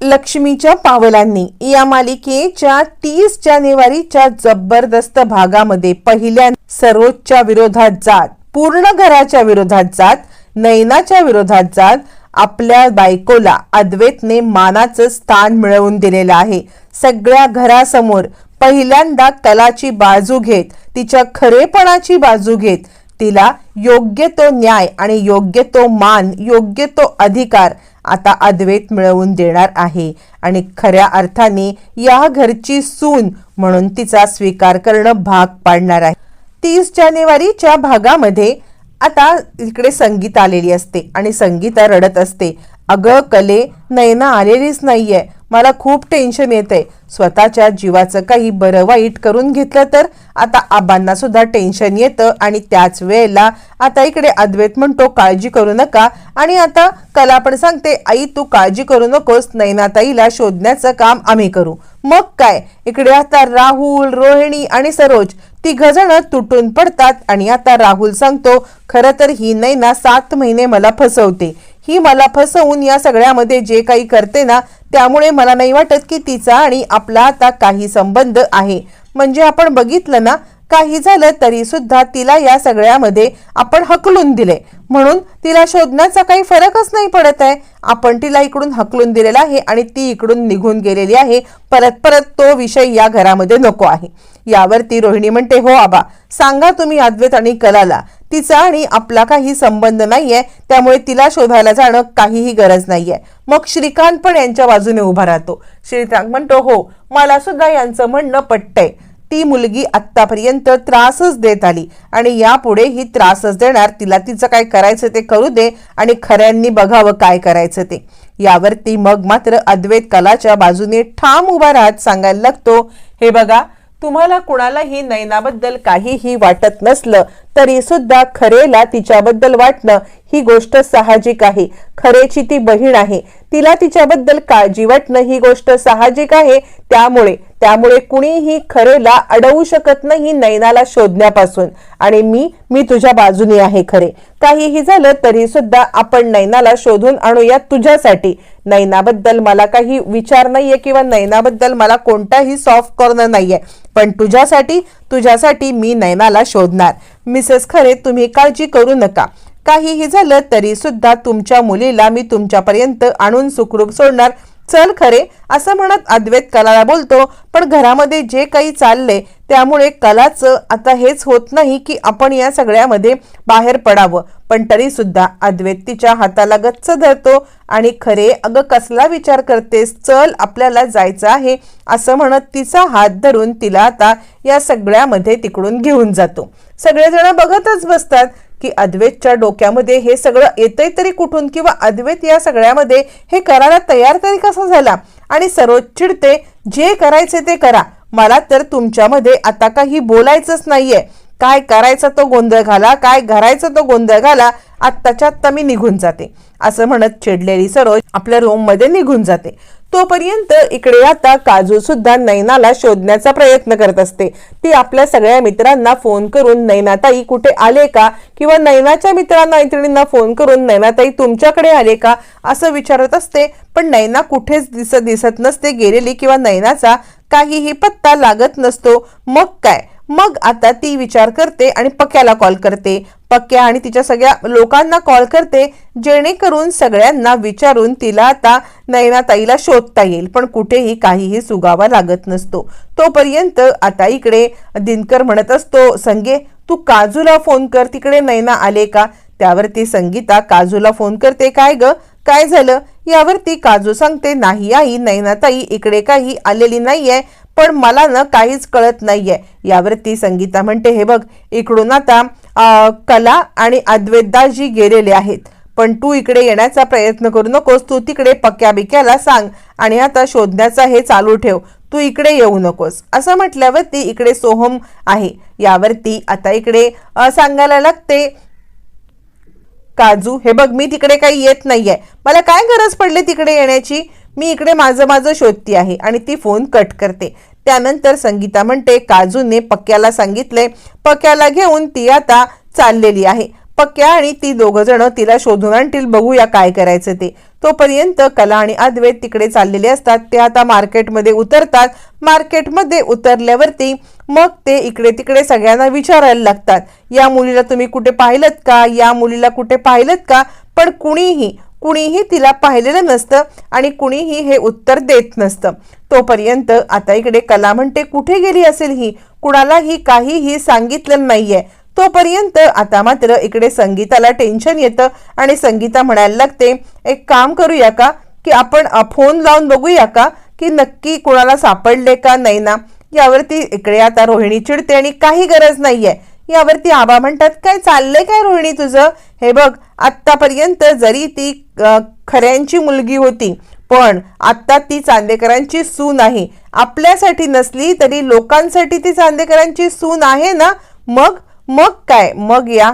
लक्ष्मीच्या पावलांनी या मालिकेच्या तीस जानेवारीच्या जबरदस्त भागामध्ये पहिल्या सर्वोच्च विरोधात जात पूर्ण घराच्या विरोधात जात नैनाच्या विरोधात जात आपल्या बायकोला अद्वैतने मानाचं स्थान मिळवून दिलेलं आहे. सगळ्या घरासमोर पहिल्यांदा कलाची बाजू घेत तिच्या खरेपणाची बाजू घेत तिला योग्य तो न्याय आणि योग्य तो मान योग्य तो अधिकार आता अद्वैत मिळवून देणार आहे. आणि खऱ्या अर्थाने या घरची सून म्हणून तिचा स्वीकार करणं भाग पाडणार आहे. तीस जानेवारीच्या भागामध्ये आता इकडे संगीत आलेली असते आणि संगीता रडत असते. अगं कले नैना आलेलीच नाहीये. मला खूप टेन्शन येतंय. स्वतःच्या जीवाचं काही बरं वाईट करून घेतलं तर आता आबांना सुद्धा टेन्शन येतं आणि त्याच वेळेला आता इकडे अद्वैत म्हणतो काळजी करू नका. आणि आता कला पण सांगते आई तू काळजी करू नकोस नैनाताईला शोधण्याचं काम आम्ही करू. मग काय? इकडे आता राहुल रोहिणी आणि सरोज तिघ जण तुटून पडतात आणि आता राहुल सांगतो खरं तर ही नैना सात महिने मला फसवते. ही मला फसवून या सगळ्यामध्ये जे काही करते ना त्यामुळे मला नाही वाटत की तिचा आणि आपला आता काही संबंध आहे. म्हणजे आपण बघितलं ना काही झालं तरी सुद्धा तिला या सगळ्यामध्ये आपण हकलून दिले. म्हणून तिला शोधण्याचा काही फरकच नाही पडत आहे. आपण तिला इकडून हकलून दिलेला आहे आणि ती इकडून निघून गेलेली आहे. परत परत तो विषय या घरामध्ये नको आहे. यावरती रोहिणी म्हणते हो आबा सांगा तुम्ही अद्वैत आणि कलाला. तिचा आणि आपला काही संबंध नाहीये. त्यामुळे तिला शोधायला जाणं काहीही गरज नाहीये. मग श्रीकांत पण यांच्या बाजूने उभा राहतो. श्रीकांत म्हणतो हो मला सुद्धा यांचं म्हणणं पटतंय. ती मुलगी आत्तापर्यंत त्रासच देत आली. आणि यापुढे ही त्रासच देणार तिला तिचं काय करायचं ते करू दे आणि खऱ्यांनी बघावं काय करायचं ते. यावरती मग मात्र अद्वैत कलाच्या बाजूने ठाम उभा राहत सांगायला लागतो हे बघा तुम्हाला कुणालाही नयनाबद्दल काहीही वाटत नसलं तरी सुद्धा खरेला तिच्याबद्दल वाटणं ही गोष्ट साहजिक आहे. खरेची ती बहीण आहे. तिला तिच्याबद्दल काळजी वाटणं ही गोष्ट साहजिक आहे. त्यामुळे त्यामुळे कुणीही खरेला अडवू शकत नाही नैनाला शोधण्यापासून. आणि मी मी तुझ्या बाजूने आहे खरे. काहीही झालं तरी सुद्धा आपण नैनाला शोधून आणूया तुझ्यासाठी. नैनाबद्दल मला काही विचार नाहीये किंवा नैनाबद्दल मला कोणताही सॉफ्ट कॉर्नर नाहीये. पण तुझ्यासाठी तुझ्यासाठी मी नैनाला शोधणार. मिसेस खरे तुम्ही काळजी करू नका. काहीही झालं तरी सुद्धा तुमच्या मुलीला मी तुमच्यापर्यंत आणून सुखरूप सोडणार. चल खरे असं म्हणत अद्वैत कलाला बोलतो पण घरामध्ये जे काही चाललंय त्यामुळे कलाचं आता हेच होत नाही की आपण या सगळ्यामध्ये बाहेर पडावं. पण तरीसुद्धा अद्वैत तिच्या हाताला गच्च धरतो आणि खरे अगं कसला विचार करतेस? चल आपल्याला जायचं आहे असं म्हणत तिचा हात धरून तिला आता या सगळ्यामध्ये तिकडून घेऊन जातो. सगळेजण बघतच बसतात की अद्वैतच्या डोक्यामध्ये हे सगळं येतंय तरी कुठून किंवा अद्वैत या सगळ्यामध्ये हे करायला तयार तरी कसा झाला? आणि सरोज चिडते जे करायचे ते करा. मला तर तुमच्यामध्ये आता काही बोलायचंच नाहीये. काय करायचा तो गोंधळ घाला काय घरायचा तो गोंधळ घाला आत्ताच्या आत्ता मी निघून जाते. असं म्हणत चिडलेली सरोज आपल्या रूममध्ये निघून जाते. तोपर्यंत इकडे आता काजू सुद्धा नैनाला शोधण्याचा प्रयत्न करत असते. ती आपल्या सगळ्या मित्रांना फोन करून नैनाताई कुठे आले का? किंवा नैनाच्या मित्रांना मैत्रिणींना फोन करून नैनाताई तुमच्याकडे आले का? असं विचारत असते. पण नैना कुठेच दिसत दिसत नसते गेलेली किंवा नैनाचा काहीही पत्ता लागत नसतो. मग काय? मग आता ती विचार करते आणि पक्याला कॉल करते. पक्क्या आणि तिच्या सगळ्या लोकांना कॉल करते जेणेकरून सगळ्यांना विचारून तिला आता नयनाताईला शोधता येईल. पण कुठेही काहीही सुगावा लागत नसतो. तोपर्यंत आता इकडे दिनकर म्हणत असतो संगे तू काजूला फोन कर. तिकडे नैना आले का? त्यावरती संगीता काजूला फोन करते काय ग? काय झालं? यावरती काजू सांगते नाही आई नैनाताई इकडे काही आलेली नाहीये पण मला ना काहीच कळत नाहीये. यावरती संगीता म्हणते हे बघ इकडून आता कला आणि अद्वैतदाजी गेलेले आहेत. पण तू इकडे येण्याचा प्रयत्न करू नकोस. तू तिकडे पक्या बिक्याला सांग आणि आता शोधण्याचा हे चालू ठेव. तू इकडे येऊ नकोस. असं म्हटल्यावरती इकडे सोहम आहे. यावरती आता इकडे सांगायला लागते काजू हे बघ मी तिकडे काही येत नाहीये. मला काय गरज पडली तिकडे येण्याची? मी इकडे माझं माझं शोधती आहे आणि ती फोन कट करते. त्यानंतर संगीता म्हणते काजूने पक्क्याला सांगितले पक्क्याला घेऊन ती आता चाललेली आहे. पक्क्या आणि ती दोघ जण तिला शोधून आणतील बघूया काय करायचं ते. तोपर्यंत कला आणि अद्वैत तिकडे चाललेले असतात. ते आता मार्केटमध्ये उतरतात. मार्केटमध्ये उतरल्यावरती मग ते इकडे तिकडे सगळ्यांना विचारायला लागतात. या मुलीला तुम्ही कुठे पाहिलं का? या मुलीला कुठे पाहिलं का? पण कुणीही कुणीही तिला पाहिलेलं नसतं आणि कुणीही हे उत्तर देत नसतं. तोपर्यंत आता इकडे कला म्हणते कुठे गेली असेल ही? कुणालाही काहीही सांगितलं नाहीये. तोपर्यंत आता मात्र इकडे संगीताला टेन्शन येतं आणि संगीता म्हणायला लागते एक काम करूया का? की आपण फोन लावून बघूया का? की नक्की कुणाला सापडले का नाही ना? यावरती इकडे आता रोहिणी चिडते आणि काही गरज नाहीये. यावरती आबा म्हणतात काय चाललंय काय रोहिणी तुझं? हे बघ आत्तापर्यंत जरी ती खऱ्यांची मुलगी होती पण आत्ता ती चांदेकरांची सून आहे. आपल्यासाठी नसली तरी लोकांसाठी ती चांदेकरांची सून आहे ना? मग मग काय? मग या.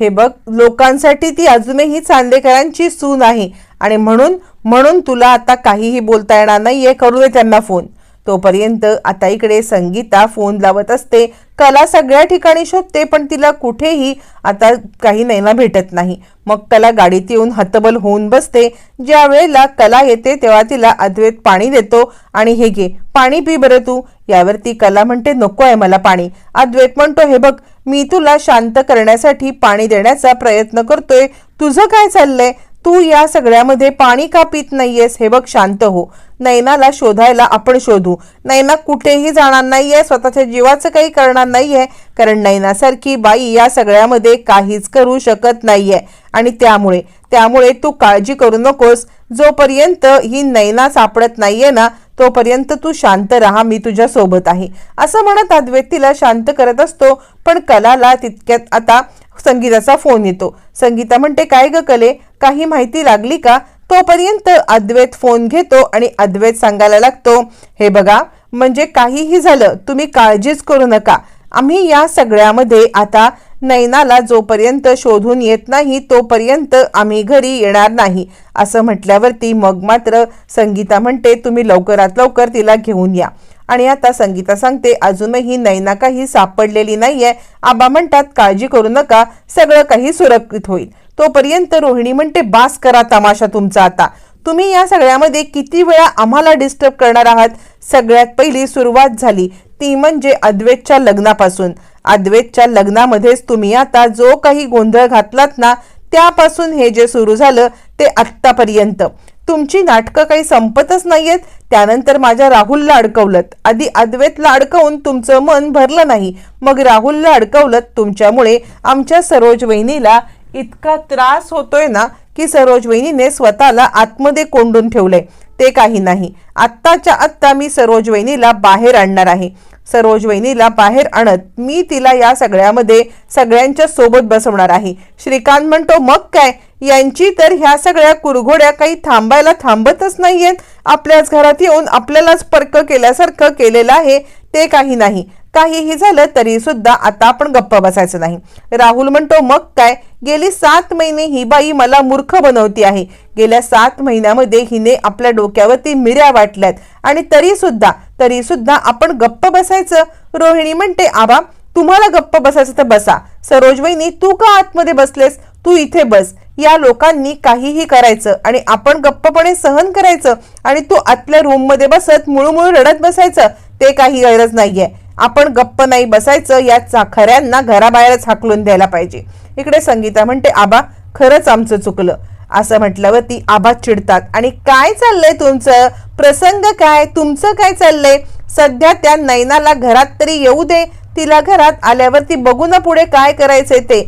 हे बघ लोकांसाठी ती अजूनही चांदेकरांची सून आहे. आणि म्हणून म्हणून तुला आता काहीही बोलता येणार नाहीये करू दे त्यांना फोन. तोपर्यंत आता इकडे संगीता फोन लावत असते. कला सगळ्या ठिकाणी शोधते पण तिला कुठेही आता काही नैना भेटत नाही. मग कला गाडीत येऊन हतबल होऊन बसते. ज्या वेळेला कला येते तेव्हा तिला अद्वैत पाणी देतो. आणि हे घे पाणी पी बरं तू. यावरती कला म्हणते नको आहे मला पाणी. अद्वैत म्हणतो हे बघ मी तुला शांत करण्यासाठी पाणी देण्याचा प्रयत्न करतोय. तुझं काय चाललंय? तू या सगळ्यामध्ये पाणी का पित नाहीयेस? हे बघ शांत हो. नैनाला शोधायला आपण शोधू. नैना कुठेही जाणार नाहीये स्वतःच्या जीवाचं काही करणार नाहीये कारण नैनासारखी बाई या सगळ्यामध्ये काहीच करू शकत नाहीये. आणि त्यामुळे त्यामुळे तू काळजी करू नकोस. जोपर्यंत ही नैना सापडत नाहीये ना तोपर्यंत तू शांत राहा मी तुझ्या सोबत आहे. असं म्हणत अद्वैत तिला शांत करत असतो पण कलाला तितक्यात आता संगीताचा फोन येतो. संगीता म्हणते काय ग कले? काही माहिती लागली का? तोपर्यंत अद्वैत फोन घेतो आणि अद्वैत सांगायला लागतो हे बघा म्हणजे काहीही झालं तुम्ही काळजीच करू नका. आम्ही या सगळ्यामध्ये आता नैनाला जोपर्यंत शोधून येत नाही तोपर्यंत आम्ही घरी येणार नाही. असं म्हटल्यावरती मग मात्र संगीता म्हणते तुम्ही लवकरात लवकर तिला घेऊन या. आणि आता संगीता सांगते अजूनही नैना काही सापडलेली नाहीये. आबा म्हणतात काळजी करू नका सगळं काही सुरक्षित होईल. तोपर्यंत रोहिणी म्हणते बास करा तमाशा तुमचा आता. तुम्ही या सगळ्यामध्ये किती वेळा आम्हाला डिस्टर्ब करणार आहात? सगळ्यात पहिली सुरुवात झाली. ती म्हणजे अद्वैतच्या लग्नापासून. अद्वैतच्या लग्नामध्येच तुम्ही आता जो काही गोंधळ घातलात ना त्यापासून हे जे सुरू झालं ते आत्तापर्यंत. तुमची नाटकं काही संपतच नाहीयेत? त्यानंतर माझ्या राहुलला अडकवलं आधी अद्वैतला अडकवून तुमचं मन भरलं नाही. मग राहुलला अडकवलं तुमच्यामुळे आमच्या सरोज वहिनीला इतका त्रास होतोय ना की सरोज वहिनीने स्वतःला आतमध्ये कोंडून ठेवलंय. ते काही नाही. आत्ताच्या आत्ता मी सरोज वहिनीला बाहेर आणणार आहे. सरोज वहिनीला बाहेर आणत मी तिला या सगळ्यामध्ये सगळ्यांच्या सोबत बसवणार आहे. श्रीकांत म्हणतो मग काय? यांची तर ह्या सगळ्या कुरघोड्या काही थांबायला थांबतच नाहीयेत. आपल्याच घरात येऊन आपल्यालाच पर्क केल्यासारखं केलेलं आहे. ते काही नाही. काहीही झालं तरी सुद्धा आता आपण गप्प बसायचं नाही. राहुल म्हणतो मग काय? गेली सात महिने ही बाई मला मूर्ख बनवती आहे. गेल्या सात महिन्यामध्ये हिने आपल्या डोक्यावरती मिऱ्या वाटल्यात. आणि तरी सुद्धा तरी सुद्धा आपण गप्प बसायचं? रोहिणी म्हणते आबा तुम्हाला गप्प बसायचं तर बसा. सरोज वहिनी तू का आतमध्ये बसलेस? तू इथे बस. या लोकांनी काहीही करायचं आणि आपण गप्पपणे सहन करायचं आणि तू आतल्या रूममध्ये बसत मुळूमुळू रडत बसायचं ते काही गरज नाहीये. आपण गप्प नाही बसायचं या चाखऱ्यांना घराबाहेरच हाकलून द्यायला पाहिजे. इकडे संगीता म्हणते आबा खरंच आमचं चुकलं. असं म्हटल्यावर ती आबा चिडतात. आणि काय चाललंय तुमचं? प्रसंग काय? तुमचं काय चाललंय? सध्या त्या नैनाला घरात तरी येऊ दे. तिला घरात आल्यावर ती बघू ना पुढे काय करायचंय ते.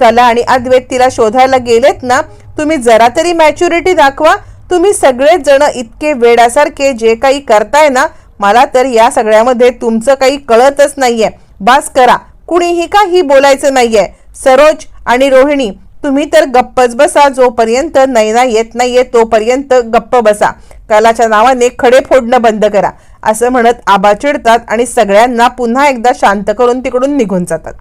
कला आणि अद्वैत तिला शोधायला गेलेत ना तुम्ही जरा तरी मॅच्युरिटी दाखवा. तुम्ही सगळेच जण इतके वेडासारखे जे काही करताय ना मला तर या सगळ्यामध्ये तुमचं काही कळतच नाहीये. बास करा. कुणीही काही बोलायचं नाहीये. सरोज आणि रोहिणी तुम्ही तर गप्पच बसा जोपर्यंत नैना येत नाहीये तोपर्यंत गप्प बसा. कलाच्या नावाने खडे फोडणं बंद करा. असं म्हणत आबा चिडतात आणि सगळ्यांना पुन्हा एकदा शांत करून तिकडून निघून जातात.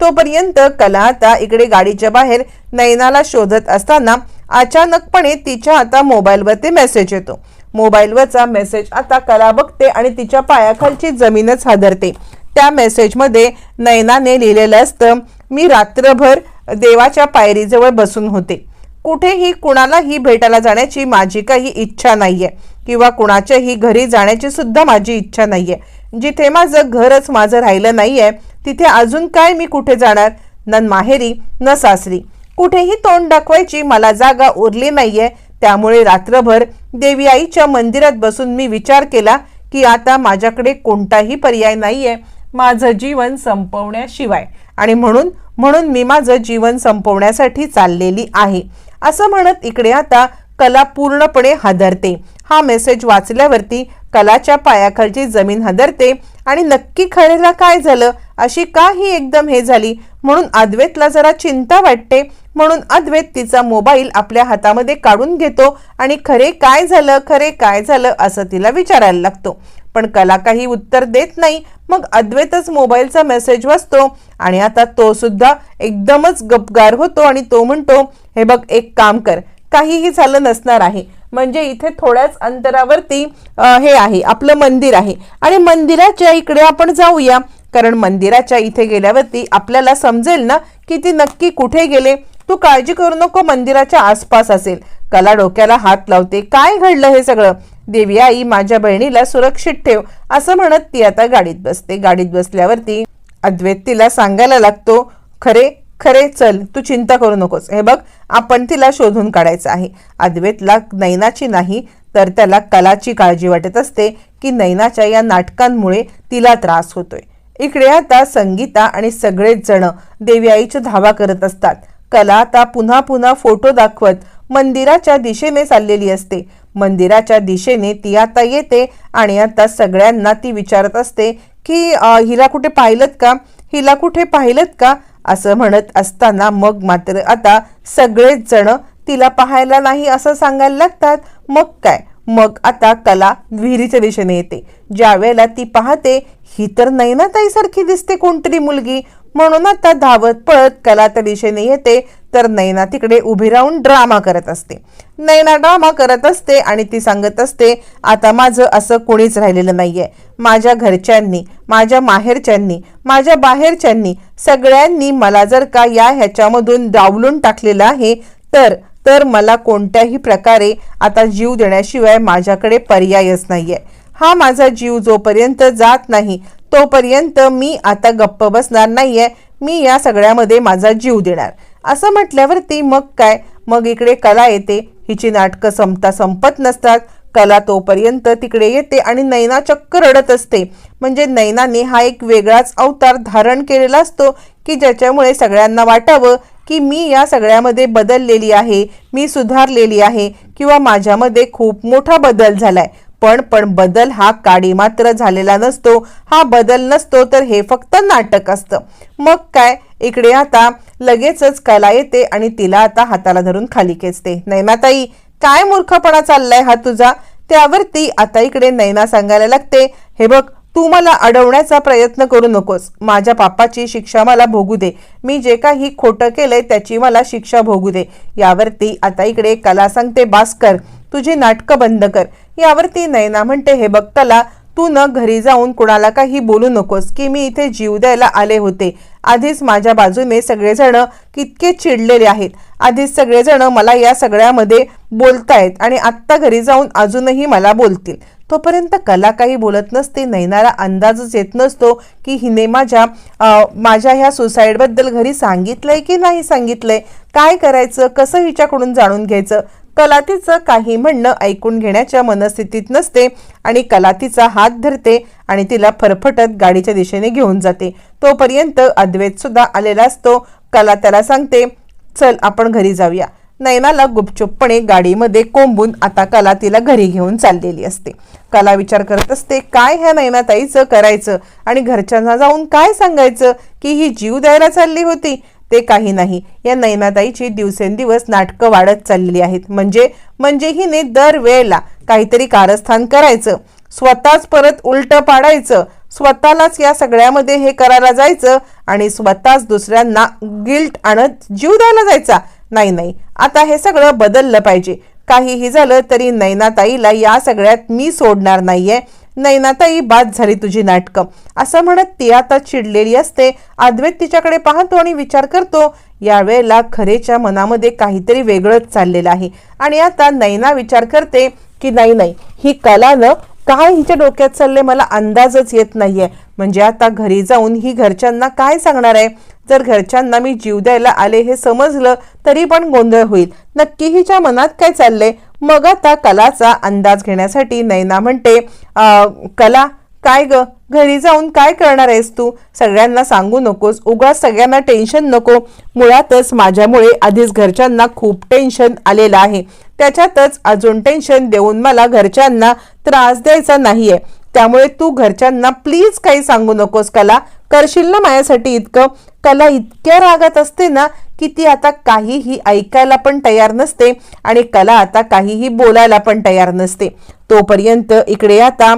तोपर्यंत कला आता इकडे गाडीच्या बाहेर नैनाला शोधत असताना अचानकपणे तिच्या आता मोबाईलवरती मेसेज येतो. मोबाईलवरचा मेसेज आता कला बघते आणि तिच्या पायाखालची जमीनच हादरते. त्या मेसेजमध्ये नैनाने लिहिलेलं असतं मी रात्रभर देवाच्या पायरीजवळ बसून होते. कुठेही कुणालाही भेटायला जाण्याची माझी काही इच्छा नाही आहे किंवा कुणाच्याही घरी जाण्याची सुद्धा माझी इच्छा नाही आहे जिथे माझं घरच माझं राहिलं नाही आहे तिथे अजून काय मी कुठे जाणार? न माहेरी न सासरी. कुठेही तोंड दाखवायची मला जागा उरली नाही आहे त्यामुळे रात्रभर देवी आईच्या मंदिरात बसून मी विचार केला की आता माझ्याकडे कोणताही पर्याय नाही आहे माझं जीवन संपवण्याशिवाय. आणि म्हणून म्हणून मी माझं जीवन संपवण्यासाठी चाललेली आहे. असं म्हणत इकडे आता कला पूर्णपणे हादरते. हा मेसेज वाचल्यावरती कलाच्या पायाखालची जमीन हादरते आणि नक्की खरेला काय झालं? अशी का ही एकदम हे झाली. म्हणून अद्वैतला जरा चिंता वाटते. म्हणून अद्वैत तिचा मोबाईल आपल्या हातामध्ये काढून घेतो आणि खरे काय झालं खरे काय झालं असं तिला विचारायला लागतो. पण कला काही उत्तर देत नाही. मग अद्वैतच मोबाईलचा मेसेज वाचतो आणि आता तो सुद्धा एकदमच गपगार होतो आणि तो म्हणतो हे बघ एक काम कर. काहीही झालं नसणार आहे. म्हणजे इथे थोड्याच अंतरावरती हे आहे आपलं मंदिर आहे. आणि मंदिराच्या इकडे आपण जाऊया. कारण मंदिराच्या इथे गेल्यावरती आपल्याला समजेल ना की ती नक्की कुठे गेले? तू काळजी करू नको मंदिराच्या आसपास असेल. कला डोक्याला हात लावते. काय घडलं हे सगळं? देवी आई माझ्या बहिणीला सुरक्षित ठेव असं म्हणत ती आता गाडीत बसते. गाडीत बसल्यावरती अद्वैत तिला सांगायला लागतो खरे खरे चल तू चिंता करू नकोस. हे बघ आपण तिला शोधून काढायचं आहे. अद्वैतला नैनाची नाही तर त्याला कलाची काळजी वाटत असते की नैनाच्या या नाटकांमुळे तिला त्रास होतोय. इकडे आता संगीता आणि सगळेच जण देवी आईची धावा करत असतात. कला आता पुन्हा पुन्हा फोटो दाखवत मंदिराच्या दिशेने चाललेली असते. मंदिराच्या दिशेने ती आता येते आणि आता सगळ्यांना ती विचारत असते की हिला कुठे पाहिलं का? हिला कुठे पाहिलं का? असं म्हणत असताना मग मात्र आता सगळेच जण तिला पाहायला नाही असं सांगायला लागतात. मग काय? मग आता कला विहिरीच्या दिशेने येते ज्या वेळेला ती पाहते ही तर नैनाताईसारखी दिसते कोणतरी मुलगी. म्हणून आता धावत पळत कला त्या दिशेने येते तर नैना तिकडे उभी राहून ड्रामा करत असते. नैना ड्रामा करत असते आणि ती सांगत असते आता माझं असं कोणीच राहिलेलं नाहीये. माझ्या घरच्यांनी माझ्या माहेरच्यांनी माझ्या बाहेरच्यांनी सगळ्यांनी मला जर का या ह्याच्यामधून डावलून टाकलेलं आहे तर तर मला कोणत्याही प्रकारे आता जीव देण्याशिवाय माझ्याकडे पर्यायच नाहीये. हा माझा जीव जोपर्यंत जात नाही तोपर्यंत मी आता गप्प बसणार नाहीये. मी या सगळ्यामध्ये माझा जीव देणार. असं म्हटल्यावरती मग काय? मग इकडे कला येते. हिची नाटकं संपता संपत नसतात. कला तोपर्यंत तिकडे येते आणि नैना चक्क रडत असते. म्हणजे नैनाने हा एक वेगळाच अवतार धारण केलेला असतो की ज्याच्यामुळे सगळ्यांना वाटावं की मी या सगळ्यामध्ये बदललेली आहे मी सुधारलेली आहे किंवा माझ्यामध्ये खूप मोठा बदल झालाय. पण पण बदल हा काडी मात्र झालेला नसतो. हा बदल नसतो तर हे फक्त नाटक असतं. मग काय? इकडे आता लगेचच कला येते आणि तिला आता हाताला धरून खाली खेचते. नैनाताई काय मूर्खपणा चाललाय हा तुझा? त्यावरती आता इकडे नैना सांगायला लागते. हे बघ तू मला अडवण्याचा प्रयत्न करू नकोस. माझ्या पापाची शिक्षा मला भोगू दे. मी जे काही खोटं केलंय त्याची मला शिक्षा भोगू दे. यावरती आता इकडे कला सांगते बास्कर तुझी नाटकं बंद कर. यावरती नयना म्हणते हे बघताला तू न घरी जाऊन कुणाला काही बोलू नकोस की मी इथे जीव द्यायला आले होते. आधीच माझ्या बाजूने सगळेजण कितके चिडलेले आहेत. आधीच सगळेजण मला या सगळ्यामध्ये बोलतायत आणि आत्ता घरी जाऊन अजूनही मला बोलतील. तोपर्यंत कला काही बोलत नसते नैनाला अंदाजच येत नसतो की हिने माझ्या माझ्या ह्या सुसाईडबद्दल घरी सांगितलंय की नाही सांगितलंय? काय करायचं? कसं हिच्याकडून जाणून घ्यायचं? कलातीचं काही म्हणणं ऐकून घेण्याच्या मनस्थितीत नसते आणि कलातीचा हात धरते आणि तिला फरफटत गाडीच्या दिशेने घेऊन जाते. तोपर्यंत अद्वैत सुद्धा आलेला असतो. कला त्याला सांगते चल आपण घरी जाऊया. नैनाला गुपचूपपणे गाडीमध्ये कोंबून आता कला तिला घरी घेऊन चाललेली असते. कला विचार करत असते काय ह्या नैनाताईचं करायचं? आणि घरच्यांना जाऊन काय सांगायचं? की ही जीव द्यायला चालली होती? ते काही नाही. या नैनाताईची दिवसेंदिवस नाटकं वाढत चाललेली आहेत. म्हणजे म्हणजे हिने दरवेळेला काहीतरी कारस्थान करायचं. स्वतःच परत उलट पाडायचं. स्वतःलाच या सगळ्यामध्ये हे करायला जायचं आणि स्वतःच दुसऱ्यांना गिल्ट आणत जीव द्यायला जायचा. नाही नाही. आता हे सगळं बदललं पाहिजे. काहीही झालं तरी नैनाताईला या सगळ्यात मी सोडणार नाहीये. नैनाताई बाद झाली तुझी नाटकं. असं म्हणत ती आता चिडलेली असते. अद्वैत तिच्याकडे पाहतो आणि विचार करतो यावेळेला खरेच्या मनामध्ये काहीतरी वेगळंच चाललेलं आहे. आणि आता नैना विचार करते की नाही नाही. ही कला न काय हिच्या डोक्यात चालले मला अंदाजच येत नाहीये. म्हणजे आता घरी जाऊन ही घरच्यांना काय सांगणार आहे? जर घरच्यांना मी जीव द्यायला आले हे समजलं तरी पण गोंधळ होईल. नक्की हिच्या मनात काय चाललंय? मग आता कलाचा अंदाज घेण्यासाठी नैना म्हणते कला काय ग? घरी जाऊन काय करणार आहेस तू? सगळ्यांना सांगू नकोस. उगाच सगळ्यांना टेन्शन नको. मुळातच माझ्यामुळे आधीच घरच्यांना खूप टेन्शन आलेलं आहे. त्याच्यातच अजून टेन्शन देऊन मला घरच्यांना त्रास द्यायचा नाहीये. त्यामुळे तू घरच्यांना प्लीज काही सांगू नकोस कला. करशील ना माझ्यासाठी इतकं? कला इतक्या रागात असते ना की ती आता काहीही ऐकायला पण तयार नसते आणि कला आता काहीही बोलायला पण तयार नसते. तोपर्यंत इकडे आता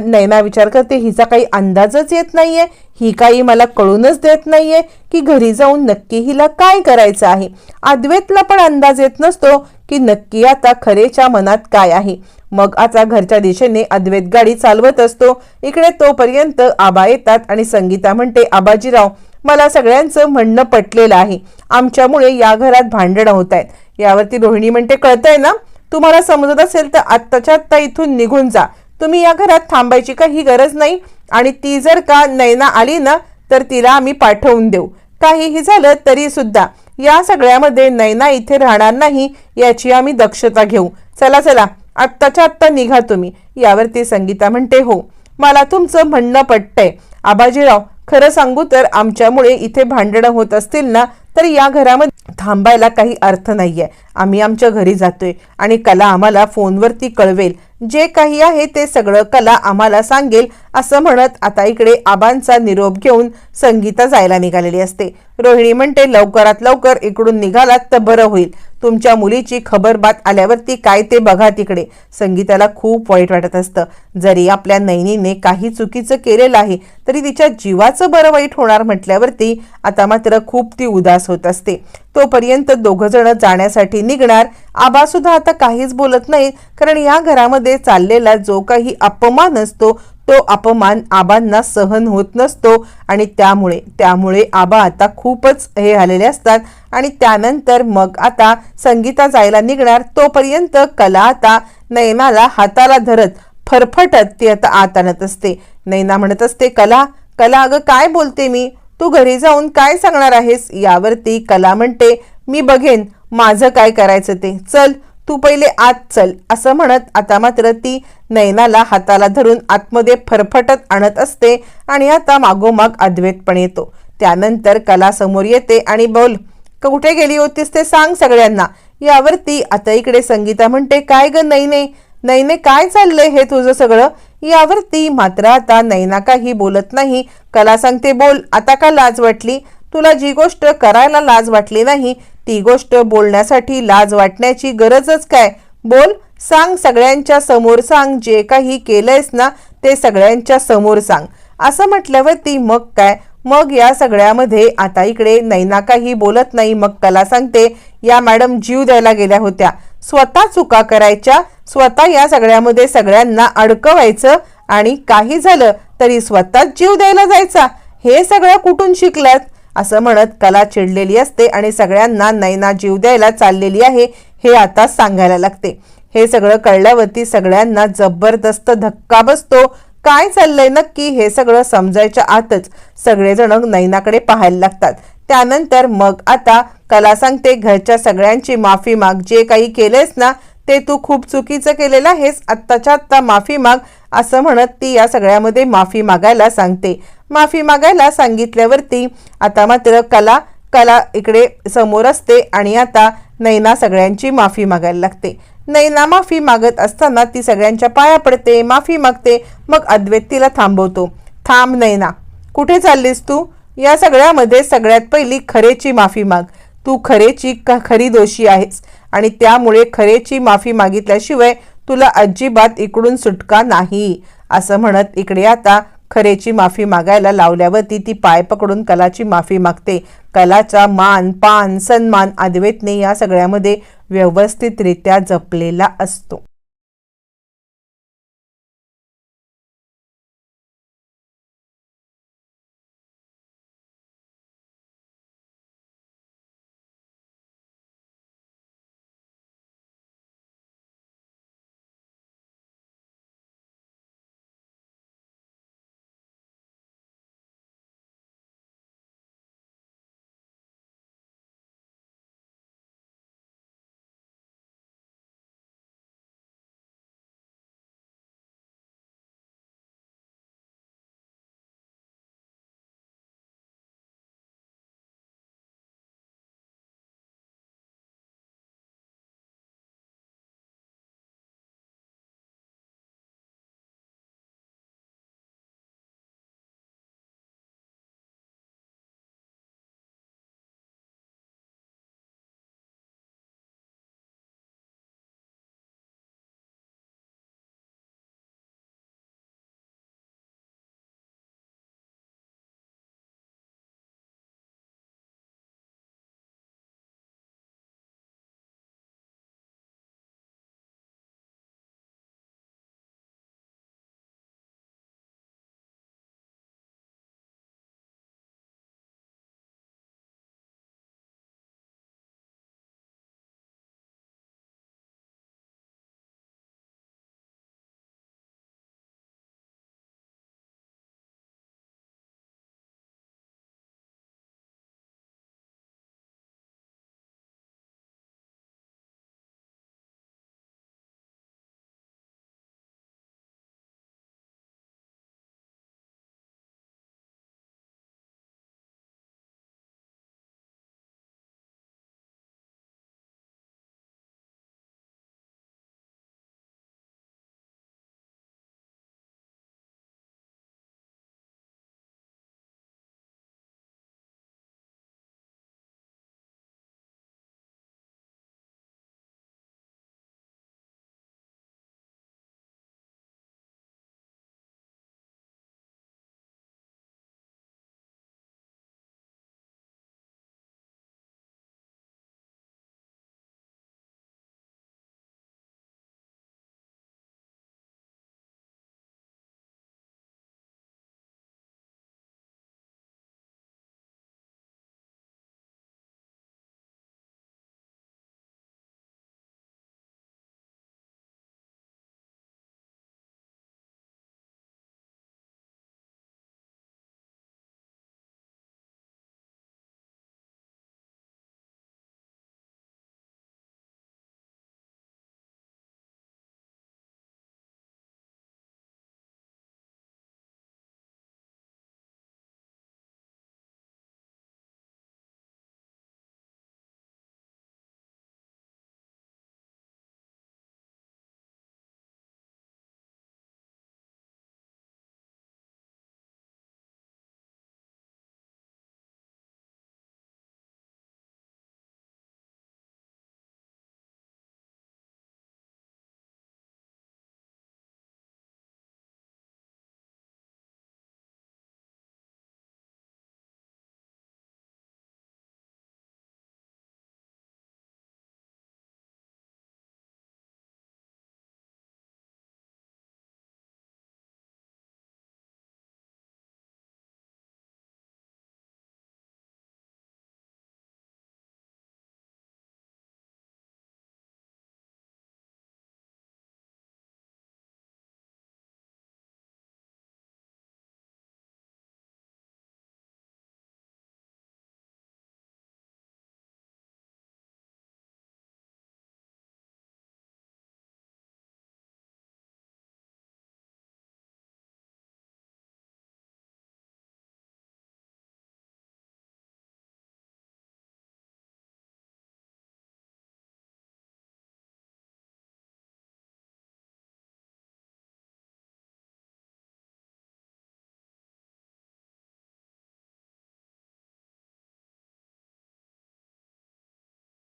नैना विचार करते हिचा काही अंदाजच येत नाहीये. ही काही मला कळूनच देत नाहीये की घरी जाऊन नक्की हिला काय करायचं आहे? अद्वैतला पण अंदाज येत नसतो की नक्की आता खरेच्या मनात काय आहे? मग आता घरच्या दिशेने अद्वैत गाडी चालवत असतो. इकडे तोपर्यंत आबा येतात आणि संगीता म्हणते आबाजीराव मला सगळ्यांचं म्हणणं पटलेलं आहे. आमच्यामुळे या घरात भांडणं होत आहेत. यावरती रोहिणी म्हणते कळतंय ना? तुम्हाला समजत असेल तर आत्ताच्या आत्ता इथून निघून जा. तुम्ही या घरात थांबायची काही गरज नाही आणि ती जर का नैना आली ना तर तिला आम्ही पाठवून देऊ. काहीही झालं तरी सुद्धा या सगळ्यामध्ये नैना इथे राहणार नाही याची आम्ही दक्षता घेऊ. चला चला आत्ताच्या आत्ता निघा तुम्ही. यावरती संगीता म्हणते हो मला तुमचं म्हणणं पटतंय. आबाजीराव खरं सांगू तर आमच्यामुळे इथे भांडणं होत असतील ना तर या घरामध्ये थांबायला काही अर्थ नाहीये. आम्ही आमच्या घरी जातोय आणि कला आम्हाला फोनवरती कळवेल. जे काही आहे ते सगळं कला आम्हाला सांगेल असं म्हणत आता इकडे आबांचा निरोप घेऊन संगीता जायला निघालेली असते. रोहिणी म्हणते लवकरात लवकर इकडून निघालात तर बरं होईल. तुमच्या मुलीची खबर बात आल्यावरती काय ते बघा तिकडे. संगीताला खूप वाईट वाटत असतं. जरी आपल्या नैनीने काही चुकीचं केलेलं आहे तरी तिच्या जीवाचं बरं वाईट होणार म्हटल्यावरती आता मात्र खूप ती उदास होत असते. तोपर्यंत दोघ जण जाण्यासाठी निघणार. आबा सुद्धा आता काहीच बोलत नाही कारण या घरामध्ये चाललेला जो काही अपमान असतो तो अपमान आबांना सहन होत नसतो. आणि त्यामुळे त्यामुळे आबा आता खूपच हे आलेले असतात. आणि त्यानंतर मग आता संगीता जायला निघणार. तोपर्यंत कला आता नैनाला हाताला धरत फरफटत ती आता आत आणत असते. नैना म्हणत असते कला कला अगं काय बोलते मी? तू घरी जाऊन काय सांगणार आहेस? यावरती कला म्हणते मी बघेन माझं काय करायचं ते. चल तू पहिले आत चल. असं म्हणत आता मात्र ती नैनाला हाताला धरून आतमध्ये फरफटत आणत असते आणि आता मागोमाग अद्वैत पण येतो. त्यानंतर कला समोर येते आणि बोल कुठे गेली होतीस ते सांग सगळ्यांना. यावरती आता इकडे संगीता म्हणते काय ग नाही नैने काय चाललंय हे तुझं सगळं? यावरती मात्र आता नैना काही बोलत नाही. कला सांगते बोल. आता का लाज वाटली? तुला जी गोष्ट करायला लाज वाटली नाही ती गोष्ट बोलण्यासाठी लाज वाटण्याची गरजच काय? बोल. सांग सगळ्यांच्या समोर सांग. जे काही केलंयस ना ते सगळ्यांच्या समोर सांग. असं म्हटल्यावर ती मग काय? मग या सगळ्यामध्ये आता इकडे नैना काही बोलत नाही. मग कला सांगते या मॅडम जीव द्यायला गेल्या होत्या. स्वतः चुका करायच्या स्वतः या सगळ्यामध्ये सगळ्यांना अडकवायचं आणि काही झालं तरी स्वतःच जीव द्यायला जायचा. हे सगळं कुठून शिकलात? असं म्हणत कला चिडलेली असते आणि सगळ्यांना नैना जीव द्यायला चाललेली आहे हे आता सांगायला लागते. हे सगळं कळल्यावरती सगळ्यांना जबरदस्त धक्का बसतो. काय चाललंय नक्की? हे सगळं समजायच्या आतच सगळेजण नैनाकडे पाहायला लागतात. त्यानंतर मग आता कला सांगते घरच्या सगळ्यांची माफी माग. जे काही केलेस ना ते तू खूप चुकीचं केलेलं आहेस आत्ताच्या आत्ता माफी माग. असं म्हणत ती या सगळ्यामध्ये माफी मागायला सांगते. माफी मागायला सांगितल्यावरती आता मात्र कला कला इकडे समोर असते आणि आता नैना सगळ्यांची माफी मागायला लागते. नैना माफी मागत असताना ती सगळ्यांच्या पाया पडते माफी मागते मग अद्वैत तिला थांबवतो. थांब नैना कुठे चाललीस तू? या सगळ्यामध्ये सगळ्यात पहिली खरेची माफी माग. तू खरेची क- खरी दोषी आहेस आणि त्यामुळे खरेची माफी मागितल्याशिवाय तुला अजिबात इकडून सुटका नाही असं म्हणत इकडे आता खरेची माफी मागायला लावल्यावरती ती पाय पकडून कलाची माफी मागते. कलाचा मान पान सन्मान अद्वैतने या सगळ्यामध्ये व्यवस्थितरित्या जपलेला असतो.